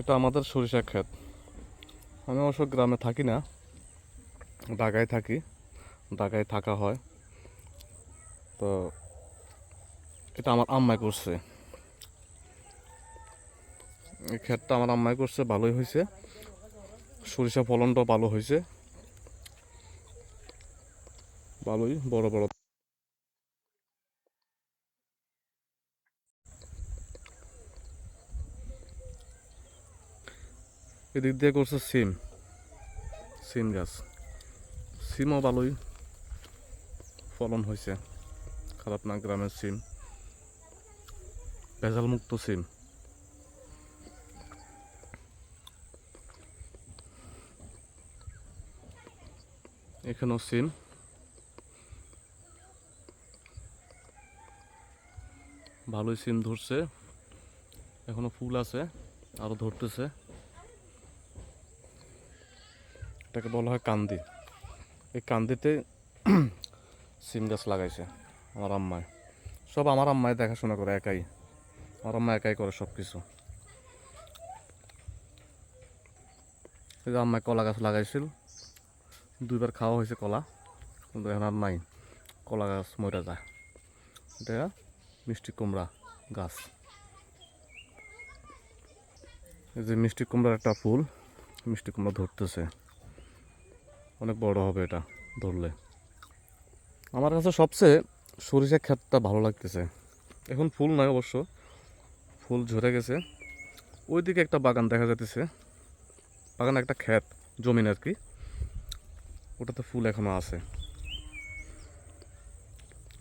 এটা আমাদের সরিষা ক্ষেত। আমি অবশ্য গ্রামে থাকি না, ঢাকায় থাকি, ঢাকায় থাকা হয়। তো এটা আমার আম্মাই করছে। এই ক্ষেতটা আমার আম্মাই করছে, ভালোই হয়েছে। সরিষা ফলনটাও ভালো হয়েছে। ভালোই, বড় বড় এদিক দিয়ে করছে সিম। সিম গাছ। সিমও ভালোই। ফলন হয়েছে খারাপ না, গ্রামের সিম। ভেজাল মুক্ত সিম। এখানেও সিম। ভালোই সিম ধরছে। এখনও ফুল আছে, আরও ধরতেছে। এটাকে বলা হয় কান্দি। এই কান্দিতে সিম গাছ লাগাইছে আমার আম্মায় সব আমার আম্মায় দেখাশোনা করে, একাই। আমার আম্মা একাই করে সব কিছু আম্মায় কলা গাছ লাগাইছিল, দুইবার খাওয়া হয়েছে কলা, কিন্তু এখন আর নাই। কলা গাছ মরে যায়। এটা মিষ্টি কুমড়া গাছ। এই যে মিষ্টি কুমড়ার একটা ফুল, মিষ্টি কুমড়া ধরতেছে। অনেক বড় হবে এটা ধরলে। আমার কাছে সবচেয়ে সরিষা ক্ষেতটা ভালো লাগতেছে। এখন ফুল নয় অবশ্য, ফুল ঝরে গেছে। ওইদিকে একটা বাগান দেখা যাইতেছে। বাগান একটা ক্ষেত, জমিন আর কি। ওটাতে ফুল এখনও আছে।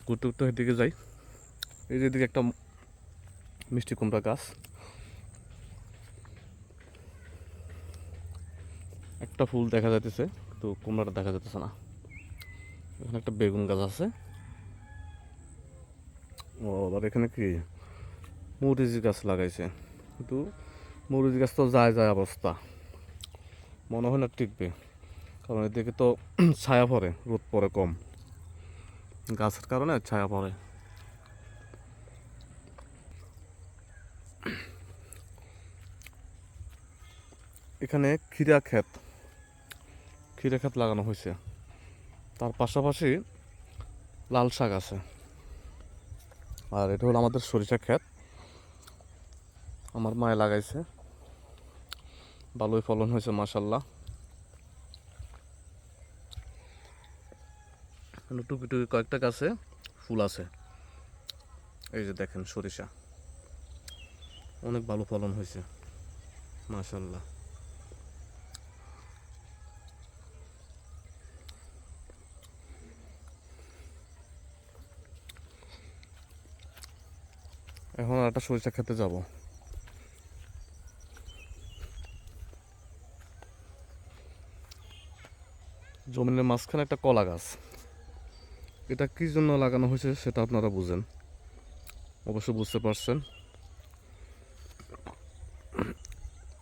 ঘুরতে ঘুরতে এদিকে যাই। এই যে এদিকে একটা মিষ্টি কুমড়া গাছ। একটা ফুল দেখা যাইতেছে, কিন্তু কুমড়াটা দেখা যাইতেছে না। এখানে একটা বেগুন গাছ আছে। ও আর এখানে কি? মরিচ গাছ লাগাইছে। কিন্তু মরিচ গাছ তো যায় যায় অবস্থা। মনে হয় না টিকবে। কারণ এদিকে তো ছায়া পড়ে, রোদ পড়ে কম। গাছের কারণে ছায়া পড়ে। এখানে খিরা ক্ষেত। খিরা ক্ষেত লাগানো হয়েছে। তার পাশাপাশি লাল শাক আছে। আর এটা হলো আমাদের সরিষা ক্ষেত। আমার মায়ে লাগাইছে। ভালোই ফলন হয়েছে মাসাল্লাহ টুকি টুকি কয়েকটা গাছে ফুল আছে। এই যে দেখেন সরিষা। অনেক ভালো ফলন হয়েছে, মাশাল্লাহ। এখন একটা সরিষা খেতে যাব। জমিনের মাঝখানে একটা কলা গাছ। এটা কি জন্য লাগানো হয়েছে সেটা আপনারা বুঝেন। অবশ্য বুঝতে পারছেন।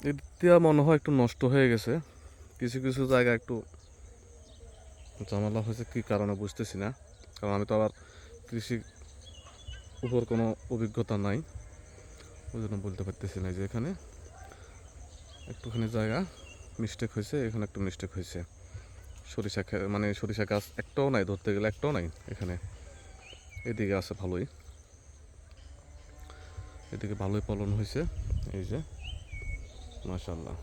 এটা মনে হয় একটু নষ্ট হয়ে গেছে। কিছু কিছু জায়গা একটু ঝামেলা হয়েছে কি কারণে বুঝতেছি না। কারণ আমি তো আবার কৃষি উপর কোনো অভিজ্ঞতা নাই। ওই জন্য বলতে পারতেছি না যে এখানে একটুখানি জায়গা মিস্টেক হয়েছে, এখানে একটু মিস্টেক হয়েছে। সরিষা মানে সরিষা গাছ একটাও নাই, ধরতে গেলে একটাও নাই এখানে। এদিকে আছে ভালোই। এদিকে ভালোই ফলন হয়েছে, এই যে মাশাল্লাহ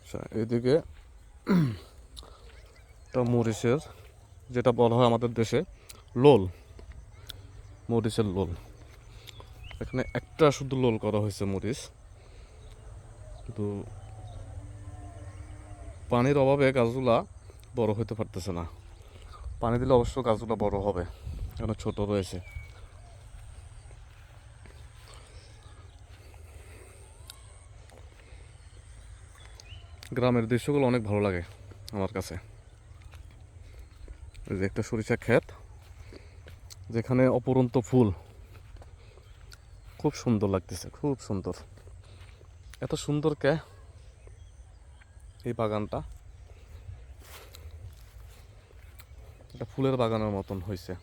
আচ্ছা এদিকে একটা মরিচের, যেটা বলা হয় আমাদের দেশে, লোল। মরিচের লোল। এখানে একটা শুধু লোল করা হয়েছে মরিচ। কিন্তু পানির অভাবে গাছগুলা বড় হতে পারতেছে না। পানি দিলে অবশ্য গাছগুলো বড় হবে এখন ছোট রয়েছে। গ্রামের দৃশ্যগুলো অনেক ভালো লাগে আমার কাছে। যে একটা সরিষা ক্ষেত, যেখানে অপরন্ত ফুল। খুব সুন্দর লাগতেছে, খুব সুন্দর। এত সুন্দর কে? এই বাগানটা। এটা ফুলের বাগানের মতন হয়েছে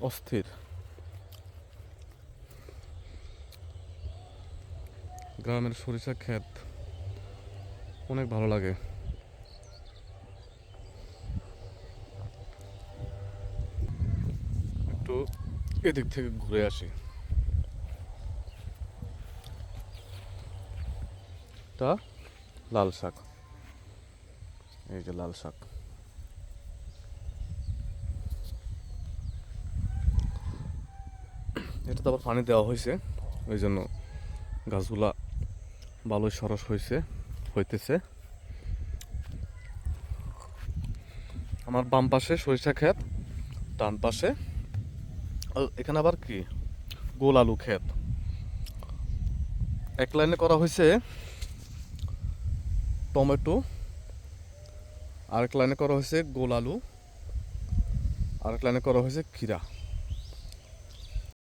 অস্থির। গ্রামের সরিষা ক্ষেত। অনেক ভালো লাগে। এদিক থেকে ঘুরে আসি। তা, লাল শাক। এই যে লাল শাক। এটা তো আবার পানি দেওয়া হয়েছে, ওই জন্য গাছগুলা ভালোই সরস হয়েছে, হইতেছে। আমার বাম পাশে সরিষা ক্ষেত, ডান পাশে এখানে আবার কি? গোল আলু ক্ষেত। এক লাইনে করা হয়েছে টমেটো, আরেক লাইনে করা হয়েছে গোল আলু, আরেক লাইনে করা হয়েছে ক্ষীরা।